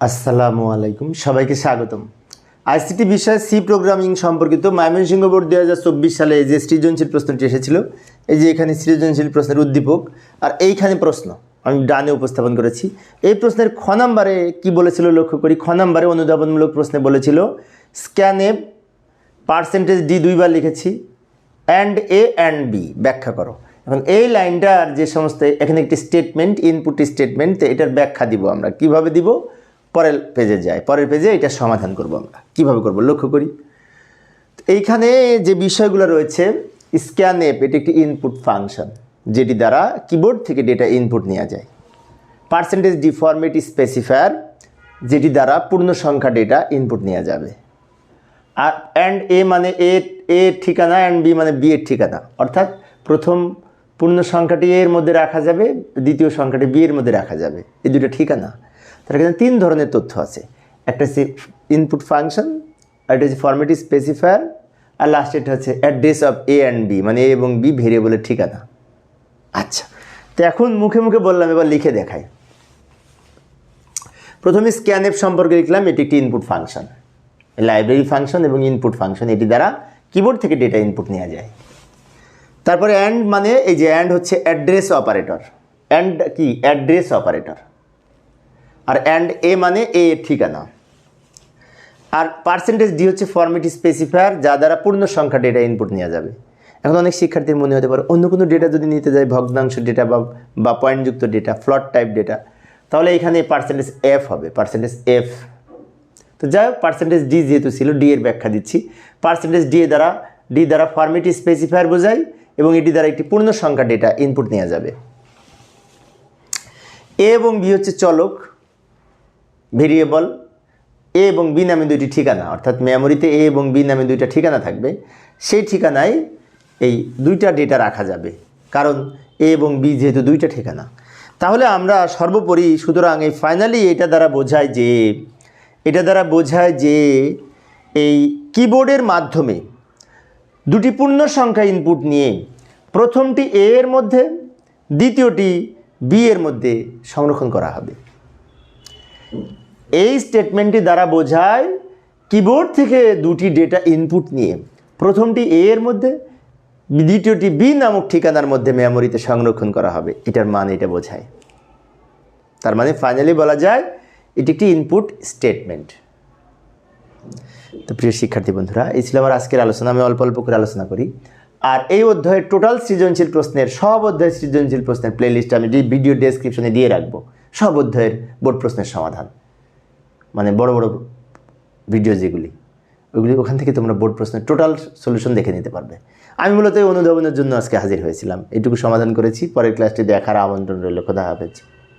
আসসালামু আলাইকুম, সবাইকে স্বাগতম। আইসিটি বিষয়ে সি প্রোগ্রামিং সম্পর্কিত ময়মনসিংহ বোর্ড দু হাজার চব্বিশ সালে যে সৃজনশীল প্রশ্নটি এসেছিল, এই যে এখানে সৃজনশীল প্রশ্নের উদ্দীপক, আর এইখানে প্রশ্ন আমি ডানে উপস্থাপন করেছি। এই প্রশ্নের খ নাম্বারে কি বলেছিল লক্ষ্য করি? খ নাম্বারে অনুধাবনমূলক প্রশ্নে বলেছিল, স্ক্যানে পার্সেন্টেজ ডি দুইবার লিখেছি, অ্যান্ড এ অ্যান্ড বি, ব্যাখ্যা করো। এখন এই লাইনটার যে সমস্ত, এখানে একটি স্টেটমেন্ট ইনপুট স্টেটমেন্ট এটার ব্যাখ্যা দিব আমরা। কীভাবে দিব? পরের পেজে যায় পরের পেজে এটা সমাধান করব আমরা। কীভাবে করব? লক্ষ্য করি। এইখানে যে বিষয়গুলো রয়েছে স্ক্যান এপ এটি একটি ইনপুট ফাংশন যেটি দ্বারা কিবোর্ড থেকে ডেটা ইনপুট নেওয়া যায়। পার্সেন্টেজ ডিফর্মেট স্পেসিফায়ার যেটি দ্বারা পূর্ণ সংখ্যা ডেটা ইনপুট নেওয়া যাবে। আর অ্যান্ড এ মানে এ এ ঠিকানা অ্যান্ড বি মানে বি এর ঠিকানা। অর্থাৎ প্রথম পূর্ণ সংখ্যাটি এর মধ্যে রাখা যাবে, দ্বিতীয় সংখ্যাটি বি এর মধ্যে রাখা যাবে। এই দুটো ঠিকানা। তার এখানে তিন ধরনের তথ্য আছে। একটা হচ্ছে ইনপুট ফাংশন একটা হচ্ছে ফর্মেটিভ স্পেসিফায়ার আর লাস্ট এটা হচ্ছে address of A and B মানে এ এবং বি ভেরিয়েবলের ঠিকানা। আচ্ছা তো এখন মুখে মুখে বললাম, এবার লিখে দেখাই। প্রথমে স্ক্যানএপ সম্পর্কে লিখলাম, এটি একটি ইনপুট ফাংশন লাইব্রেরি ফাংশন এবং ইনপুট ফাংশন এটি দ্বারা কিবোর্ড থেকে ডেটা ইনপুট নেওয়া যায়। তারপরে অ্যান্ড মানে এই যে অ্যান্ড হচ্ছে অ্যাড্রেস অপারেটর অ্যান্ড কি? অ্যাড্রেস অপারেটর আর অ্যান্ড এ মানে এ এর ঠিকানা। আর পার্সেন্টেজ ডি হচ্ছে ফর্মেটি স্পেসিফায়ার যা দ্বারা পূর্ণ সংখ্যা ডেটা ইনপুট নেওয়া যাবে। এখন অনেক শিক্ষার্থীর মনে হতে পারে, অন্য কোনো ডেটা যদি নিতে যায়, ভগ্নাংশ ডেটা বা পয়েন্টযুক্ত ডেটা ফ্লট টাইপ ডেটা তাহলে এখানে পার্সেন্টেজ এফ হবে পার্সেন্টেজ এফ তো যাই হোক পার্সেন্টেজ ডি যেহেতু ছিল ডি এর ব্যাখ্যা দিচ্ছি। পার্সেন্টেজ ডি দ্বারা ডি দ্বারা ফর্মেটি স্পেসিফায়ার বোঝায় এবং এটি দ্বারা একটি পূর্ণ সংখ্যা ডেটা ইনপুট নেওয়া যাবে। এ এবং বি হচ্ছে চলক। ভেরিয়েবল এ এবং বি নামে দুইটি ঠিকানা, অর্থাৎ মেমোরিতে এ এবং বি নামে দুইটা ঠিকানা থাকবে। সেই ঠিকানায় এই দুইটা ডেটা রাখা যাবে, কারণ এ এবং বি যেহেতু দুইটা ঠিকানা। তাহলে আমরা সর্বোপরি, সুতরাং এই ফাইনালি এটা দ্বারা বোঝায় যে, এটা দ্বারা বোঝায় যে এই কিবোর্ডের মাধ্যমে দুটি পূর্ণ সংখ্যা ইনপুট নিয়ে প্রথমটি এ এর মধ্যে, দ্বিতীয়টি বি এর মধ্যে সংরক্ষণ করা হবে। এই স্টেটমেন্টটি দ্বারা বোঝায় কিবোর্ড থেকে দুটি ডেটা ইনপুট নিয়ে। প্রথমটি এ এর মধ্যে, দ্বিতীয়টি বি নামক ঠিকানার মধ্যে মেমোরিতে সংরক্ষণ করা হবে। এটার মানে এটা বোঝায়। তার মানে ফাইনালি বলা যায়, এটি একটি ইনপুট স্টেটমেন্ট তো প্রিয় শিক্ষার্থী বন্ধুরা, এই ছিল আমার আজকের আলোচনা। আমি অল্প অল্প করে আলোচনা করি। আর এই অধ্যায়ের টোটাল সৃজনশীল প্রশ্নের, সব অধ্যায়ের সৃজনশীল প্রশ্নের প্লেলিস্ট আমি ভিডিও ডেসক্রিপশনে দিয়ে রাখব। সব অধ্যায়ের বোর্ড প্রশ্নের সমাধান। মানে বড় বড় ভিডিও যেগুলি, ওইগুলি ওখান থেকে তোমরা বোর্ড প্রশ্নের টোটাল সলিউশন দেখে নিতে পারবে। আমি মূলত এই অনুধাবনের জন্য আজকে হাজির হয়েছিলাম। এটুকু সমাধান করেছি। পরের ক্লাসটি দেখার আমন্ত্রণ রইল। খোদা হাফেজ।